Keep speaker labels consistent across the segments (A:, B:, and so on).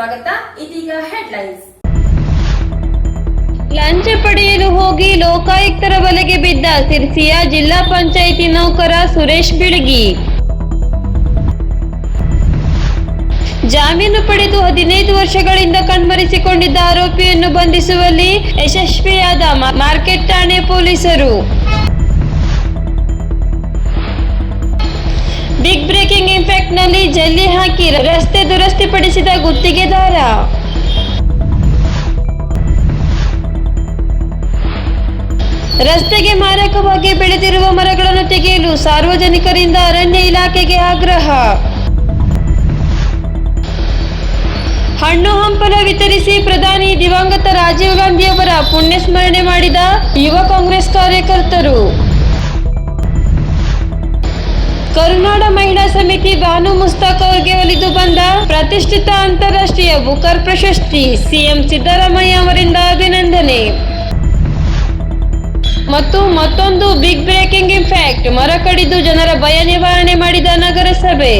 A: ಸ್ವಾಗತ. ಇದೀಗ ಹೆಡ್ಲೈನ್ಸ್
B: ಲಂಚ ಪಡೆಯಲು ಹೋಗಿ ಲೋಕಾಯುಕ್ತರ ಬಲೆಗೆ ಬಿದ್ದ ಸಿರ್ಸಿಯ ಜಿಲ್ಲಾ ಪಂಚಾಯಿತಿ ನೌಕರ ಸುರೇಶ್ ಬಿಳಗಿ. ಜಾಮೀನು ಪಡೆದು ಹದಿನೈದು ವರ್ಷಗಳಿಂದ ಕಣ್ಮರೆಸಿಕೊಂಡಿದ್ದ ಆರೋಪಿಯನ್ನು ಬಂಧಿಸುವಲ್ಲಿ ಯಶಸ್ವಿಯಾದ ಮಾರ್ಕೆಟ್ ಠಾಣೆ ಪೊಲೀಸರು. ಬಿಗ್ ಬ್ರೇಕಿಂಗ್ ಇಂಪ್ಯಾಕ್ಟ್ನಲ್ಲಿ ಜಲ್ಲಿ ಹಾಕಿ ರಸ್ತೆ ದುರಸ್ತಿಪಡಿಸಿದ ಗುತ್ತಿಗೆದಾರ ರಸ್ತೆಗೆ ಮಾರಕವಾಗಿ ಬೆಳೆದಿರುವ ಮರಗಳನ್ನು ತೆಗೆಯಲು ಸಾರ್ವಜನಿಕರಿಂದ ಅರಣ್ಯ ಇಲಾಖೆಗೆ ಆಗ್ರಹ. ಹಣ್ಣು ಹಂಪಲ ವಿತರಿಸಿ ಪ್ರಧಾನಿ ದಿವಂಗತ ರಾಜೀವ್ ಗಾಂಧಿಯವರ ಪುಣ್ಯ ಸ್ಮರಣೆ ಮಾಡಿದ ಯುವ ಕಾಂಗ್ರೆಸ್ ಕಾರ್ಯಕರ್ತರು. ಕರುನಾಡ ಮಹಿಳಾ ಸಮಿತಿ ಬಾನು ಮುಸ್ತಾಕ್ ಅವರಿಗೆ ಒಲಿದು ಬಂದ ಪ್ರತಿಷ್ಠಿತ ಅಂತಾರಾಷ್ಟ್ರೀಯ ಬುಕರ್ ಪ್ರಶಸ್ತಿ ಸಿಎಂ ಸಿದ್ದರಾಮಯ್ಯ ಅವರಿಂದ ಅಭಿನಂದನೆ. ಮತ್ತು ಮತ್ತೊಂದು ಬಿಗ್ ಬ್ರೇಕಿಂಗ್ ಇಂಪ್ಯಾಕ್ಟ್ ಮರ ಕಡಿದು ಜನರ ಭಯ ನಿವಾರಣೆ ಮಾಡಿದ ನಗರಸಭೆ.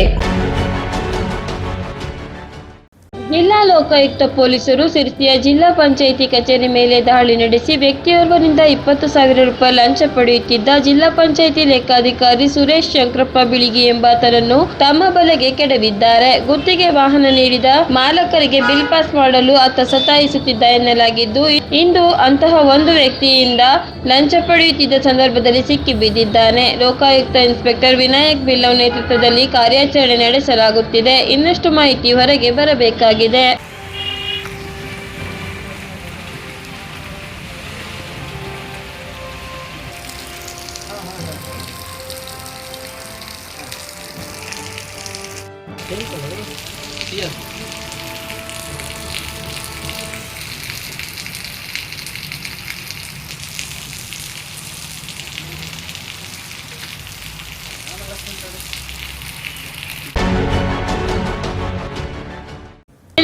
B: ಜಿಲ್ಲಾ ಲೋಕಾಯುಕ್ತ ಪೊಲೀಸರು ಸಿರ್ಸಿಯ ಜಿಲ್ಲಾ ಪಂಚಾಯಿತಿ ಕಚೇರಿ ಮೇಲೆ ದಾಳಿ ನಡೆಸಿ ವ್ಯಕ್ತಿಯೋರ್ವರಿಂದ ಇಪ್ಪತ್ತು ಸಾವಿರ ರೂಪಾಯಿ ಲಂಚ ಪಡೆಯುತ್ತಿದ್ದ ಜಿಲ್ಲಾ ಪಂಚಾಯಿತಿ ಲೆಕ್ಕಾಧಿಕಾರಿ ಸುರೇಶ್ ಶಂಕರಪ್ಪ ಬಿಳಿಗಿ ಎಂಬಾತರನ್ನು ತಮ್ಮ ಬಲೆಗೆ ಕೆಡವಿದ್ದಾರೆ. ಗುತ್ತಿಗೆ ವಾಹನ ನೀಡಿದ ಮಾಲಕರಿಗೆ ಬಿಲ್ ಪಾಸ್ ಮಾಡಲು ಆತ ಸತಾಯಿಸುತ್ತಿದ್ದ ಎನ್ನಲಾಗಿದ್ದು, ಇಂದು ಅಂತಹ ಒಂದು ವ್ಯಕ್ತಿಯಿಂದ ಲಂಚ ಪಡೆಯುತ್ತಿದ್ದ ಸಂದರ್ಭದಲ್ಲಿ ಸಿಕ್ಕಿ ಬಿದ್ದಿದ್ದಾನೆ ಲೋಕಾಯುಕ್ತ ಇನ್ಸ್ಪೆಕ್ಟರ್ ವಿನಾಯಕ್ ಬಿಲ್ಲವ್ ನೇತೃತ್ವದಲ್ಲಿ ಕಾರ್ಯಾಚರಣೆ ನಡೆಸಲಾಗುತ್ತಿದೆ. ಇನ್ನಷ್ಟು ಮಾಹಿತಿ ಹೊರಗೆ ಬರಬೇಕಾಗಿದೆ. ಆಗಿದೆ Gracias.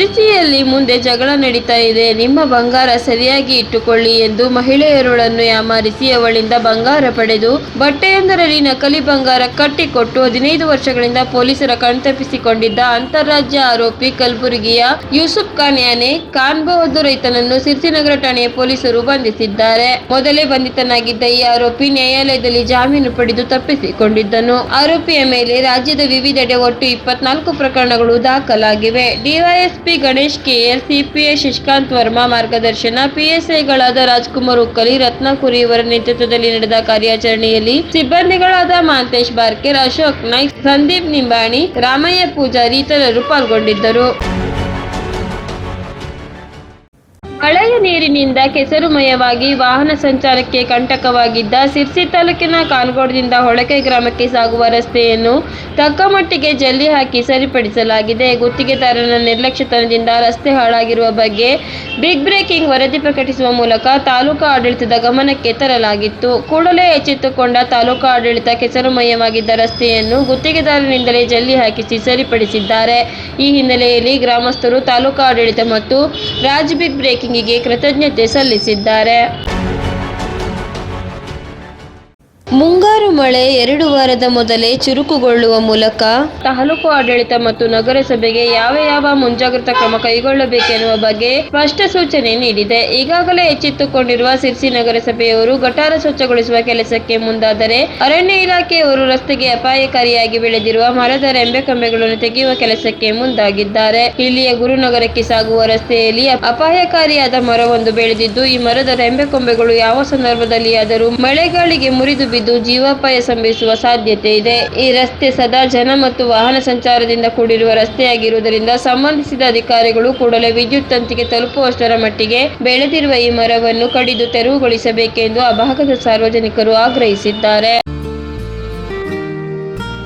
B: ತಿರುಚಿಯಲ್ಲಿ ಮುಂದೆ ಜಗಳ ನಡೀತಾ ಇದೆ. ನಿಮ್ಮ ಬಂಗಾರ ಸರಿಯಾಗಿ ಇಟ್ಟುಕೊಳ್ಳಿ ಎಂದು ಮಹಿಳೆಯರೊಳನ್ನು ಯಾಮಾರಿಸಿ ಅವಳಿಂದ ಬಂಗಾರ ಪಡೆದು ಬಟ್ಟೆಯೊಂದರಲ್ಲಿ ನಕಲಿ ಬಂಗಾರ ಕಟ್ಟಿಕೊಟ್ಟು ಹದಿನೈದು ವರ್ಷಗಳಿಂದ ಪೊಲೀಸರ ಕಣ್ತಪ್ಪಿಸಿಕೊಂಡಿದ್ದ ಅಂತಾರಾಜ್ಯ ಆರೋಪಿ ಕಲಬುರಗಿಯ ಯೂಸುಫ್ ಖಾನ್ ಯಾನೆ ಖಾನ್ ಬಹದ್ದೂರ್ ರೈತನನ್ನು ಸಿರ್ಸಿನಗರ ಠಾಣೆಯ ಪೊಲೀಸರು ಬಂಧಿಸಿದ್ದಾರೆ. ಮೊದಲೇ ಬಂಧಿತನಾಗಿದ್ದ ಈ ಆರೋಪಿ ನ್ಯಾಯಾಲಯದಲ್ಲಿ ಜಾಮೀನು ಪಡೆದು ತಪ್ಪಿಸಿಕೊಂಡಿದ್ದನು. ಆರೋಪಿಯ ಮೇಲೆ ರಾಜ್ಯದ ವಿವಿಧೆಡೆ ಒಟ್ಟು ಇಪ್ಪತ್ನಾಲ್ಕು ಪ್ರಕರಣಗಳು ದಾಖಲಾಗಿವೆ. DYSP Ganesh KL CPI Shashikant Varma ಮಾರ್ಗದರ್ಶನ, ಪಿಎಸ್ಐಗಳಾದ ರಾಜ್ಕುಮಾರ್ ಉಕ್ಕಲಿ ರತ್ನಕುರಿ ಇವರ ನೇತೃತ್ವದಲ್ಲಿ ನಡೆದ ಕಾರ್ಯಾಚರಣೆಯಲ್ಲಿ ಸಿಬ್ಬಂದಿಗಳಾದ ಮಾಂತೇಶ್ ಬಾರ್ಕೆರ್ ಅಶೋಕ್ ನಾಯ್ಕ್, ಸಂದೀಪ್ ನಿಂಬಾಣಿ, ರಾಮಯ್ಯ ಪೂಜಾರಿ ಇತರರು ಪಾಲ್ಗೊಂಡಿದ್ದರು. ಮಳೆಯ ನೀರಿನಿಂದ ಕೆಸರುಮಯವಾಗಿ ವಾಹನ ಸಂಚಾರಕ್ಕೆ ಕಂಟಕವಾಗಿದ್ದ ಸಿರ್ಸಿ ತಾಲೂಕಿನ ಕಾನ್ಗೋಡದಿಂದ ಹೊಳಕೆ ಗ್ರಾಮಕ್ಕೆ ಸಾಗುವ ರಸ್ತೆಯನ್ನು ತಕ್ಕಮಟ್ಟಿಗೆ ಜಲ್ಲಿ ಹಾಕಿ ಸರಿಪಡಿಸಲಾಗಿದೆ. ಗುತ್ತಿಗೆದಾರನ ನಿರ್ಲಕ್ಷ್ಯತನದಿಂದ ರಸ್ತೆ ಹಾಳಾಗಿರುವ ಬಗ್ಗೆ ಬಿಗ್ ಬ್ರೇಕಿಂಗ್ ವರದಿ ಪ್ರಕಟಿಸುವ ಮೂಲಕ ತಾಲೂಕಾ ಆಡಳಿತದ ಗಮನಕ್ಕೆ ತರಲಾಗಿತ್ತು. ಕೂಡಲೇ ಎಚ್ಚೆತ್ತುಕೊಂಡ ತಾಲೂಕಾ ಆಡಳಿತ ಕೆಸರುಮಯವಾಗಿದ್ದ ರಸ್ತೆಯನ್ನು ಗುತ್ತಿಗೆದಾರನಿಂದಲೇ ಜಲ್ಲಿ ಹಾಕಿಸಿ ಸರಿಪಡಿಸಿದ್ದಾರೆ. ಈ ಹಿನ್ನೆಲೆಯಲ್ಲಿ ಗ್ರಾಮಸ್ಥರು ತಾಲೂಕಾ ಆಡಳಿತ ಮತ್ತು ರಾಜ್ ಬಿಗ್ ಬ್ರೇಕಿಂಗಿಗೆ ಕೃತಜ್ಞತೆ ಸಲ್ಲಿಸಿದ್ದಾರೆ ಮುಂಗಾರು ಮಳೆ ಎರಡು ವಾರದ ಮೊದಲೇ ಚುರುಕುಗೊಳ್ಳುವ ಮೂಲಕ ತಾಲೂಕು ಆಡಳಿತ ಮತ್ತು ನಗರಸಭೆಗೆ ಯಾವ ಯಾವ ಮುಂಜಾಗ್ರತಾ ಕ್ರಮ ಕೈಗೊಳ್ಳಬೇಕೆನ್ನುವ ಬಗ್ಗೆ ಸ್ಪಷ್ಟ ಸೂಚನೆ ನೀಡಿದೆ. ಈಗಾಗಲೇ ಎಚ್ಚೆತ್ತುಕೊಂಡಿರುವ ಸಿರ್ಸಿ ನಗರಸಭೆಯವರು ಗಟಾರ ಸ್ವಚ್ಛಗೊಳಿಸುವ ಕೆಲಸಕ್ಕೆ ಮುಂದಾದರೆ ಅರಣ್ಯ ಇಲಾಖೆಯವರು ರಸ್ತೆಗೆ ಅಪಾಯಕಾರಿಯಾಗಿ ಬೆಳೆದಿರುವ ಮರದ ರೆಂಬೆ ಕಂಬೆಗಳನ್ನು ತೆಗೆಯುವ ಕೆಲಸಕ್ಕೆ ಮುಂದಾಗಿದ್ದಾರೆ. ಇಲ್ಲಿಯ ಗುರುನಗರಕ್ಕೆ ಸಾಗುವ ರಸ್ತೆಯಲ್ಲಿ ಅಪಾಯಕಾರಿಯಾದ ಮರವೊಂದು ಬೆಳೆದಿದ್ದು, ಈ ಮರದ ರೆಂಬೆ ಕೊಂಬೆಗಳು ಯಾವ ಸಂದರ್ಭದಲ್ಲಿಯಾದರೂ ಮಳೆಗಾಳಿಗೆ ಮುರಿದು ಬಿದ್ದು ಜೀವಾಪಾಯ ಸಂಭವಿಸುವ ಸಾಧ್ಯತೆ ಇದೆ. ಈ ರಸ್ತೆ ಸದಾ ಜನ ಮತ್ತು ವಾಹನ ಸಂಚಾರದಿಂದ ಕೂಡಿರುವ ರಸ್ತೆಯಾಗಿರುವುದರಿಂದ ಸಂಬಂಧಿಸಿದ ಅಧಿಕಾರಿಗಳು ಕೂಡಲೇ ವಿದ್ಯುತ್ ತಂತಿಗೆ ತಲುಪುವಷ್ಟರ ಮಟ್ಟಿಗೆ ಬೆಳೆದಿರುವ ಈ ಮರವನ್ನು ಕಡಿದು ತೆರವುಗೊಳಿಸಬೇಕೆಂದು ಆ ಭಾಗದ ಸಾರ್ವಜನಿಕರು ಆಗ್ರಹಿಸಿದ್ದಾರೆ.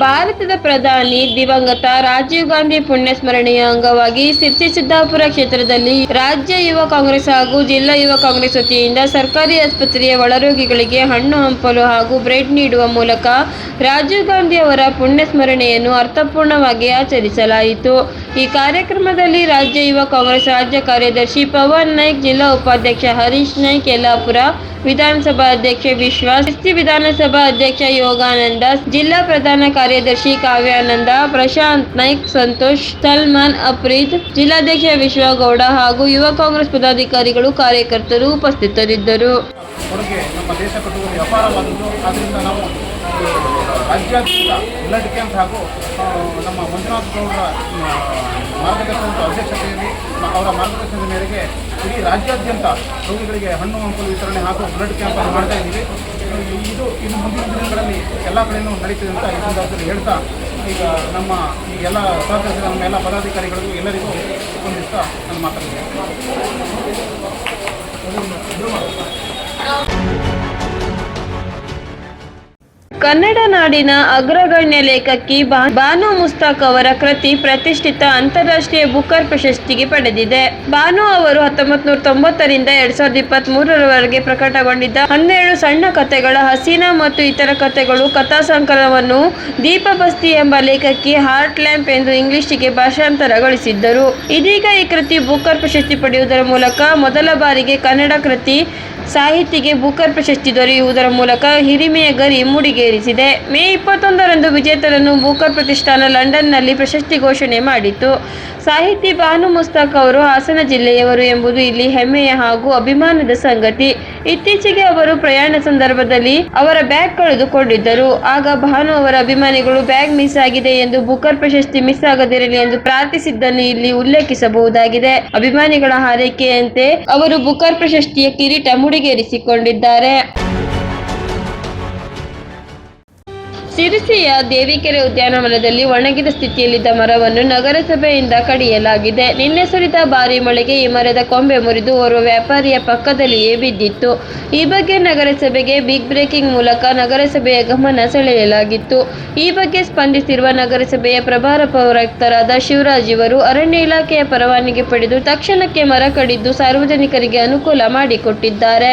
B: ಭಾರತದ ಪ್ರಧಾನಿ ದಿವಂಗತ ರಾಜೀವ್ ಗಾಂಧಿ ಪುಣ್ಯ ಸ್ಮರಣೆಯ ಅಂಗವಾಗಿ ಸಿರ್ಸಿ ಸಿದ್ದಾಪುರ ಕ್ಷೇತ್ರದಲ್ಲಿ ರಾಜ್ಯ ಯುವ ಕಾಂಗ್ರೆಸ್ ಹಾಗೂ ಜಿಲ್ಲಾ ಯುವ ಕಾಂಗ್ರೆಸ್ ವತಿಯಿಂದ ಸರ್ಕಾರಿ ಆಸ್ಪತ್ರೆಯ ಒಳರೋಗಿಗಳಿಗೆ ಹಣ್ಣು ಹಂಪಲು ಹಾಗೂ ಬ್ರೆಡ್ ನೀಡುವ ಮೂಲಕ ರಾಜೀವ್ ಗಾಂಧಿ ಅವರ ಪುಣ್ಯ ಸ್ಮರಣೆಯನ್ನು ಅರ್ಥಪೂರ್ಣವಾಗಿ ಆಚರಿಸಲಾಯಿತು. ಈ ಕಾರ್ಯಕ್ರಮದಲ್ಲಿ ರಾಜ್ಯ ಯುವ ಕಾಂಗ್ರೆಸ್ ರಾಜ್ಯ ಕಾರ್ಯದರ್ಶಿ ಪವನ್ ನಾಯ್ಕ್, ಜಿಲ್ಲಾ ಉಪಾಧ್ಯಕ್ಷ ಹರೀಶ್ ನಾಯ್ಕ್, ಯಲ್ಲಾಪುರ ವಿಧಾನಸಭಾ ಅಧ್ಯಕ್ಷ ವಿಶ್ವಾಸ್, ಎಸ್ಸಿ ವಿಧಾನಸಭಾ ಅಧ್ಯಕ್ಷ ಯೋಗಾನಂದ, ಜಿಲ್ಲಾ ಪ್ರಧಾನ ಕಾರ್ಯದರ್ಶಿ ಕಾವ್ಯಾನಂದ, ಪ್ರಶಾಂತ್ ನಾಯ್ಕ್, ಸಂತೋಷ್, ಸಲ್ಮಾನ್ ಅಪ್ರೀದ್ ಜಿಲ್ಲಾಧ್ಯಕ್ಷ ವಿಶ್ವಗೌಡ ಹಾಗೂ ಯುವ ಕಾಂಗ್ರೆಸ್ ಪದಾಧಿಕಾರಿಗಳು ಕಾರ್ಯಕರ್ತರು ಉಪಸ್ಥಿತರಿದ್ದರು.
C: ರಾಜ್ಯಾದ್ಯಂತ ಬ್ಲಡ್ ಕ್ಯಾಂಪ್ ಹಾಗೂ ನಮ್ಮ ಮಂಜುನಾಥ್ ಗೌಡರ ಮಾರ್ಗದರ್ಶನದ ಅಧ್ಯಕ್ಷತೆಯಲ್ಲಿ ಅವರ ಮಾರ್ಗದರ್ಶನದ ಮೇರೆಗೆ ಇಡೀ ರಾಜ್ಯಾದ್ಯಂತ ರೋಗಿಗಳಿಗೆ ಹಣ್ಣು ಹಂಪಲು ವಿತರಣೆ ಹಾಗೂ ಬ್ಲಡ್ ಕ್ಯಾಂಪನ್ನು ಮಾಡ್ತಾ ಇದ್ದೀವಿ. ಇದು ಇನ್ನು ಮುಂದಿನ ದಿನಗಳಲ್ಲಿ ಎಲ್ಲ ಕಡೆಯೂ ನಡೀತದೆ ಅಂತ ಈ ಸಂದರ್ಭದಲ್ಲಿ ಹೇಳ್ತಾ, ಈಗ ನಮ್ಮ ಈ ಎಲ್ಲ ಸಹಕರಿಸಿದ ನಮ್ಮ ಎಲ್ಲ ಪದಾಧಿಕಾರಿಗಳಿಗೂ ಎಲ್ಲರಿಗೂ ಸ್ಪಂದಿಸ್ತಾ ನಾನು ಮಾತಾಡ್ತೀನಿ.
B: ಕನ್ನಡ ನಾಡಿನ ಅಗ್ರಗಣ್ಯ ಲೇಖಕಿ ಬಾನು ಮುಸ್ತಾಕ್ ಅವರ ಕೃತಿ ಪ್ರತಿಷ್ಠಿತ ಅಂತಾರಾಷ್ಟ್ರೀಯ ಬುಕರ್ ಪ್ರಶಸ್ತಿಗೆ ಪಡೆದಿದೆ. ಬಾನು ಅವರು ಹತ್ತೊಂಬತ್ತು ನೂರ ತೊಂಬತ್ತರಿಂದ ಎರಡ್ ಸಾವಿರದ ಇಪ್ಪತ್ತ್ ಮೂರರವರೆಗೆ ಪ್ರಕಟಗೊಂಡಿದ್ದ ಹನ್ನೆರಡು ಸಣ್ಣ ಕಥೆಗಳ ಹಸೀನಾ ಮತ್ತು ಇತರ ಕಥೆಗಳು ಕಥಾ ಸಂಕಲನವನ್ನು ದೀಪಬಸ್ತಿ ಎಂಬ ಲೇಖಕಿ ಹಾರ್ಟ್ ಲ್ಯಾಂಪ್ ಎಂದು ಇಂಗ್ಲಿಷಿಗೆ ಭಾಷಾಂತರಗೊಳಿಸಿದ್ದರು. ಇದೀಗ ಈ ಕೃತಿ ಬುಕರ್ ಪ್ರಶಸ್ತಿ ಪಡೆಯುವುದರ ಮೂಲಕ ಮೊದಲ ಬಾರಿಗೆ ಕನ್ನಡ ಕೃತಿ ಸಾಹಿತಿಗೆ ಬುಕರ್ ಪ್ರಶಸ್ತಿ ದೊರೆಯುವುದರ ಮೂಲಕ ಹಿರಿಮೆಯ ಗರಿ ಮುಡಿಗೇರಿಸಿದೆ. ಮೇ ಇಪ್ಪತ್ತೊಂದರಂದು ವಿಜೇತರನ್ನು ಬೂಕರ್ ಪ್ರತಿಷ್ಠಾನ ಲಂಡನ್ನಲ್ಲಿ ಪ್ರಶಸ್ತಿ ಘೋಷಣೆ ಮಾಡಿತು. ಸಾಹಿತಿ ಬಾನು ಮುಸ್ತಾಕ್ ಅವರು ಹಾಸನ ಜಿಲ್ಲೆಯವರು ಎಂಬುದು ಇಲ್ಲಿ ಹೆಮ್ಮೆಯ ಹಾಗೂ ಅಭಿಮಾನದ ಸಂಗತಿ. ಇತ್ತೀಚೆಗೆ ಅವರು ಪ್ರಯಾಣ ಸಂದರ್ಭದಲ್ಲಿ ಅವರ ಬ್ಯಾಗ್ ಕಳೆದುಕೊಂಡಿದ್ದರು. ಆಗ ಭಾನು ಅವರ ಅಭಿಮಾನಿಗಳು ಬ್ಯಾಗ್ ಮಿಸ್ ಆಗಿದೆ ಎಂದು ಬುಕರ್ ಪ್ರಶಸ್ತಿ ಮಿಸ್ ಆಗದಿರಲಿ ಎಂದು ಪ್ರಾರ್ಥಿಸಿದ್ದನ್ನು ಇಲ್ಲಿ ಉಲ್ಲೇಖಿಸಬಹುದಾಗಿದೆ. ಅಭಿಮಾನಿಗಳ ಹಾರೈಕೆಯಂತೆ ಅವರು ಬುಕರ್ ಪ್ರಶಸ್ತಿಯ ಕಿರೀಟ ಮುಡಿಗೇರಿಸಿಕೊಂಡಿದ್ದಾರೆ. ಸಿರಿಸಿಯ ದೇವಿಕೆರೆ ಉದ್ಯಾನವನದಲ್ಲಿ ಒಣಗಿದ ಸ್ಥಿತಿಯಲ್ಲಿದ್ದ ಮರವನ್ನು ನಗರಸಭೆಯಿಂದ ಕಡಿಯಲಾಗಿದೆ. ನಿನ್ನೆ ಸುರಿದ ಭಾರಿ ಮಳೆಗೆ ಈ ಮರದ ಕೊಂಬೆ ಮುರಿದು ಓರ್ವ ವ್ಯಾಪಾರಿಯ ಪಕ್ಕದಲ್ಲಿಯೇ ಬಿದ್ದಿತ್ತು. ಈ ಬಗ್ಗೆ ನಗರಸಭೆಗೆ ಬಿಗ್ ಬ್ರೇಕಿಂಗ್ ಮೂಲಕ ನಗರಸಭೆಯ ಗಮನ ಸೆಳೆಯಲಾಗಿತ್ತು. ಈ ಬಗ್ಗೆ ಸ್ಪಂದಿಸಿರುವ ನಗರಸಭೆಯ ಪ್ರಭಾರ ಪೌರಾಯುಕ್ತರಾದ ಶಿವರಾಜ್ ಇವರು, ಅರಣ್ಯ ಇಲಾಖೆಯ ಪರವಾನಗಿ ಪಡೆದು ತಕ್ಷಣಕ್ಕೆ ಮರ ಕಡಿದು ಸಾರ್ವಜನಿಕರಿಗೆ ಅನುಕೂಲ ಮಾಡಿಕೊಟ್ಟಿದ್ದಾರೆ.